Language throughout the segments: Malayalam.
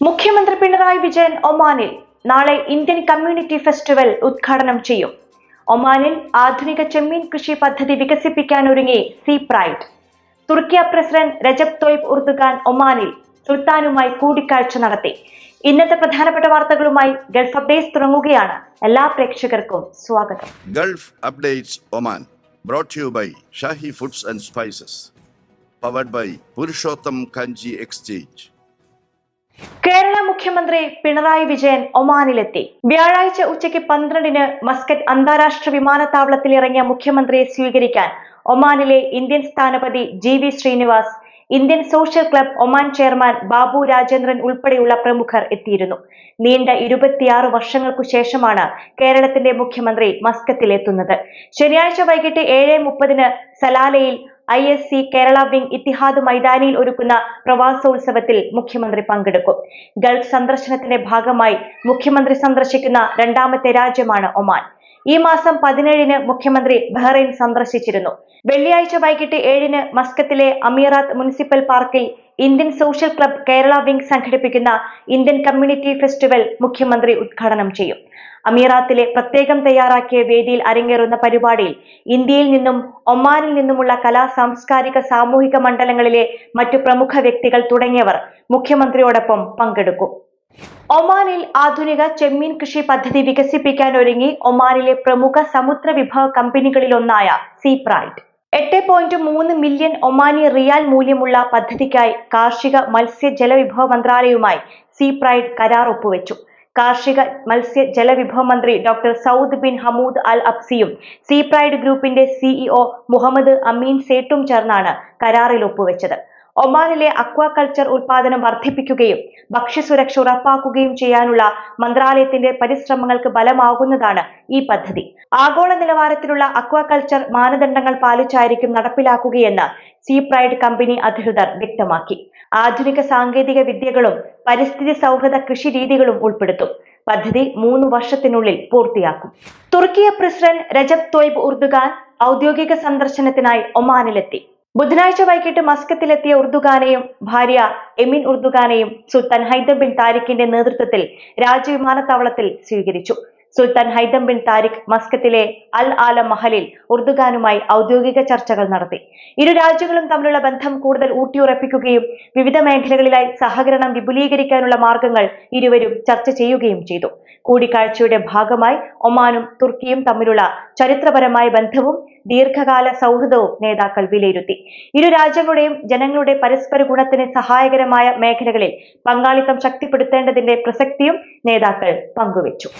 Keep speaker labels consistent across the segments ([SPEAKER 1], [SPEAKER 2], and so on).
[SPEAKER 1] മുഖ്യമന്ത്രി പിണറായി വിജയൻ ഒമാനിൽ നാളെ ഇന്ത്യൻ കമ്മ്യൂണിറ്റി ഫെസ്റ്റിവൽ ഉദ്ഘാടനം ചെയ്യും ഒമാനിൽ ആധുനിക ചെമ്മീൻ കൃഷി പദ്ധതി വികസിപ്പിക്കാൻ ഒരുങ്ങി sea pride Turkiye president Recep Tayyip Erdogan ഒമാനിൽ സുൽത്താനുമായി കൂടിക്കാഴ്ച നടത്തി ഇന്നത്തെ പ്രധാനപ്പെട്ട വാർത്തകളുമായി ഗൾഫ് അപ്ഡേറ്റ്സ് തുടങ്ങുകയാണ് എല്ലാ പ്രേക്ഷകർക്കും സ്വാഗതം
[SPEAKER 2] Gulf updates Oman brought you by Shahi Foods and Spices. Powered by Purushottam Kanji Exchange.
[SPEAKER 1] Kerala മുഖ്യമന്ത്രി പിണറായി വിജയൻ ഒമാനിലെത്തി. വ്യാഴാഴ്ച ഉച്ചയ്ക്ക് പന്ത്രണ്ടിന് മസ്കറ്റ് അന്താരാഷ്ട്ര വിമാനത്താവളത്തിൽ ഇറങ്ങിയ മുഖ്യമന്ത്രിയെ സ്വീകരിക്കാൻ ഒമാനിലെ ഇന്ത്യൻ സ്ഥാനപതി G V Srinivas Indian social club Oman chairman Babu Rajendran ഉൾപ്പെടെയുള്ള പ്രമുഖർ എത്തിയിരുന്നു. നീണ്ട ഇരുപത്തിയാറ് വർഷങ്ങൾക്കു ശേഷമാണ് കേരളത്തിന്റെ മുഖ്യമന്ത്രി മസ്കത്തിലെത്തുന്നത് ശനിയാഴ്ച വൈകിട്ട് ഏഴ് മുപ്പതിന് സലാലയിൽ I S C Kerala wing Ittihad മൈതാനിയിൽ ഒരുക്കുന്ന പ്രവാസോത്സവത്തിൽ മുഖ്യമന്ത്രി പങ്കെടുക്കും. ഗൾഫ് സന്ദർശനത്തിന്റെ ഭാഗമായി മുഖ്യമന്ത്രി സന്ദർശിക്കുന്ന രണ്ടാമത്തെ രാജ്യമാണ് ഒമാൻ. ഈ മാസം പതിനേഴിന് മുഖ്യമന്ത്രി ബഹ്റൈൻ സന്ദർശിച്ചിരുന്നു. വെള്ളിയാഴ്ച വൈകിട്ട് ഏഴിന് മസ്കത്തിലെ Amerat municipal park Indian social club Kerala wing സംഘടിപ്പിക്കുന്ന ഇന്ത്യൻ കമ്മ്യൂണിറ്റി ഫെസ്റ്റിവൽ മുഖ്യമന്ത്രി ഉദ്ഘാടനം ചെയ്യും. അമീറാത്തിലെ പ്രത്യേകം തയ്യാറാക്കിയ വേദിയിൽ അരങ്ങേറുന്ന പരിപാടിയിൽ ഇന്ത്യയിൽ നിന്നും ഒമാനിൽ നിന്നുമുള്ള കലാ സാംസ്കാരിക സാമൂഹിക മണ്ഡലങ്ങളിലെ മറ്റു പ്രമുഖ വ്യക്തികൾ തുടങ്ങിയവർ മുഖ്യമന്ത്രിയോടൊപ്പം പങ്കെടുക്കും. ഒമാനിൽ ആധുനിക ചെമ്മീൻ കൃഷി പദ്ധതി വികസിപ്പിക്കാൻ ഒരുങ്ങി ഒമാനിലെ പ്രമുഖ സമുദ്ര വിഭവ കമ്പനികളിലൊന്നായ സീപ്രൈഡ് എട്ട് പോയിന്റ് മൂന്ന് മില്യൺ ഒമാനി റിയാൽ മൂല്യമുള്ള പദ്ധതിക്കായി കാർഷിക മത്സ്യ ജലവിഭവ മന്ത്രാലയവുമായി സീപ്രൈഡ് കരാർ ഒപ്പുവെച്ചു. കാർഷിക മത്സ്യ ജലവിഭവ മന്ത്രി doctor Saud bin Hamood Al അബ്സിയും സീപ്രൈഡ് ഗ്രൂപ്പിന്റെ സിഇഒ മുഹമ്മദ് അമീൻ സേട്ടും ചേർന്നാണ് കരാറിൽ ഒപ്പുവെച്ചത്. ഒമാനിലെ അക്വാകൾച്ചർ ഉൽപാദനം വർദ്ധിപ്പിക്കുകയും ഭക്ഷ്യസുരക്ഷ ഉറപ്പാക്കുകയും ചെയ്യാനുള്ള മന്ത്രാലയത്തിന്റെ പരിശ്രമങ്ങൾക്ക് ബലമാകുന്നതാണ് ഈ പദ്ധതി. ആഗോള നിലവാരത്തിലുള്ള അക്വാകൾച്ചർ മാനദണ്ഡങ്ങൾ പാലിച്ചായിരിക്കും നടപ്പിലാക്കുകയെന്ന് സീ പ്രൈഡ് കമ്പനി അധികൃതർ വ്യക്തമാക്കി. ആധുനിക സാങ്കേതിക വിദ്യകളും പരിസ്ഥിതി സൗഹൃദ കൃഷി രീതികളും ഉൾപ്പെടുത്തും. പദ്ധതി മൂന്ന് വർഷത്തിനുള്ളിൽ പൂർത്തിയാക്കും. Turkiye president Recep Tayyip Erdogan ഔദ്യോഗിക സന്ദർശനത്തിനായി ഒമാനിലെത്തി. ബുധനാഴ്ച വൈകിട്ട് മസ്കത്തിലെത്തിയ ഉർദുഖാനെയും ഭാര്യ എമിൻ ഉർദുഖാനെയും സുൽത്താൻ ഹൈദർ ബിൻ താരിഖിന്റെ നേതൃത്വത്തിൽ രാജ്യവിമാനത്താവളത്തിൽ സ്വീകരിച്ചു. സുൽത്താൻ ഹൈദം ബിൻ താരിഖ് മസ്കത്തിലെ അൽ ആലം മഹലിൽ ഉർദുഗാനുമായി ഔദ്യോഗിക ചർച്ചകൾ നടത്തി. ഇരു രാജ്യങ്ങളും തമ്മിലുള്ള ബന്ധം കൂടുതൽ ഊട്ടിയുറപ്പിക്കുകയും വിവിധ മേഖലകളിലായി സഹകരണം വിപുലീകരിക്കാനുള്ള മാർഗങ്ങൾ ഇരുവരും ചർച്ച ചെയ്യുകയും ചെയ്തു. കൂടിക്കാഴ്ചയുടെ ഭാഗമായി ഒമാനും തുർക്കിയും തമ്മിലുള്ള ചരിത്രപരമായ ബന്ധവും ദീർഘകാല സൗഹൃദവും നേതാക്കൾ വിലയിരുത്തി. ഇരു രാജ്യങ്ങളുടെയും ജനങ്ങളുടെ പരസ്പര ഗുണത്തിന് സഹായകരമായ മേഖലകളിൽ പങ്കാളിത്തം ശക്തിപ്പെടുത്തേണ്ടതിന്റെ പ്രസക്തിയും നേതാക്കൾ പങ്കുവച്ചു.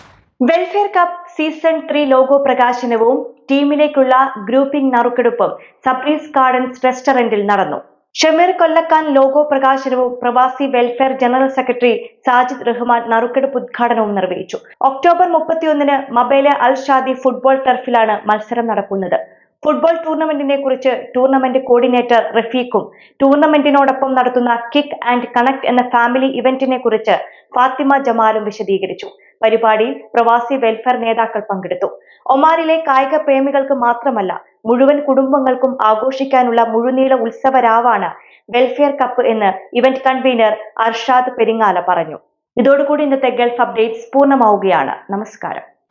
[SPEAKER 1] Welfare cup season three logo പ്രകാശനവും ടീമിലേക്കുള്ള ഗ്രൂപ്പിംഗ് നറുക്കെടുപ്പും സബ്രീസ് ഗാർഡൻസ് റെസ്റ്റോറന്റിൽ നടന്നു. ഷമീർ കൊല്ലക്കാൻ ലോഗോ പ്രകാശനവും Pravasi welfare general secretary Sajid Rahman നറുക്കെടുപ്പ് ഉദ്ഘാടനവും നിർവഹിച്ചു. ഒക്ടോബർ മുപ്പത്തിയൊന്നിന് മബേല അൽ ഷാദി ഫുട്ബോൾ ടർഫിലാണ് മത്സരം നടക്കുന്നത്. ഫുട്ബോൾ ടൂർണമെന്റിനെ കുറിച്ച് ടൂർണമെന്റ് കോർഡിനേറ്റർ റഫീഖും ടൂർണമെന്റിനോടൊപ്പം നടത്തുന്ന കിക്ക് ആൻഡ് കണക്ട് എന്ന ഫാമിലി ഇവന്റിനെ കുറിച്ച് ഫാത്തിമ ജമാലും വിശദീകരിച്ചു. പരിപാടിയിൽ പ്രവാസി വെൽഫെയർ നേതാക്കൾ പങ്കെടുത്തു. ഒമാനിലെ കായിക പ്രേമികൾക്ക് മാത്രമല്ല മുഴുവൻ കുടുംബങ്ങൾക്കും ആഘോഷിക്കാനുള്ള മുഴുനീള ഉത്സവരാവാണ് വെൽഫെയർ കപ്പ് എന്ന് ഇവന്റ് കൺവീനർ അർഷാദ് പെരിങ്ങാല പറഞ്ഞു. ഇതോടുകൂടി ഇന്നത്തെ ഗൾഫ് അപ്ഡേറ്റ്സ് പൂർണമാവുകയാണ്. നമസ്കാരം.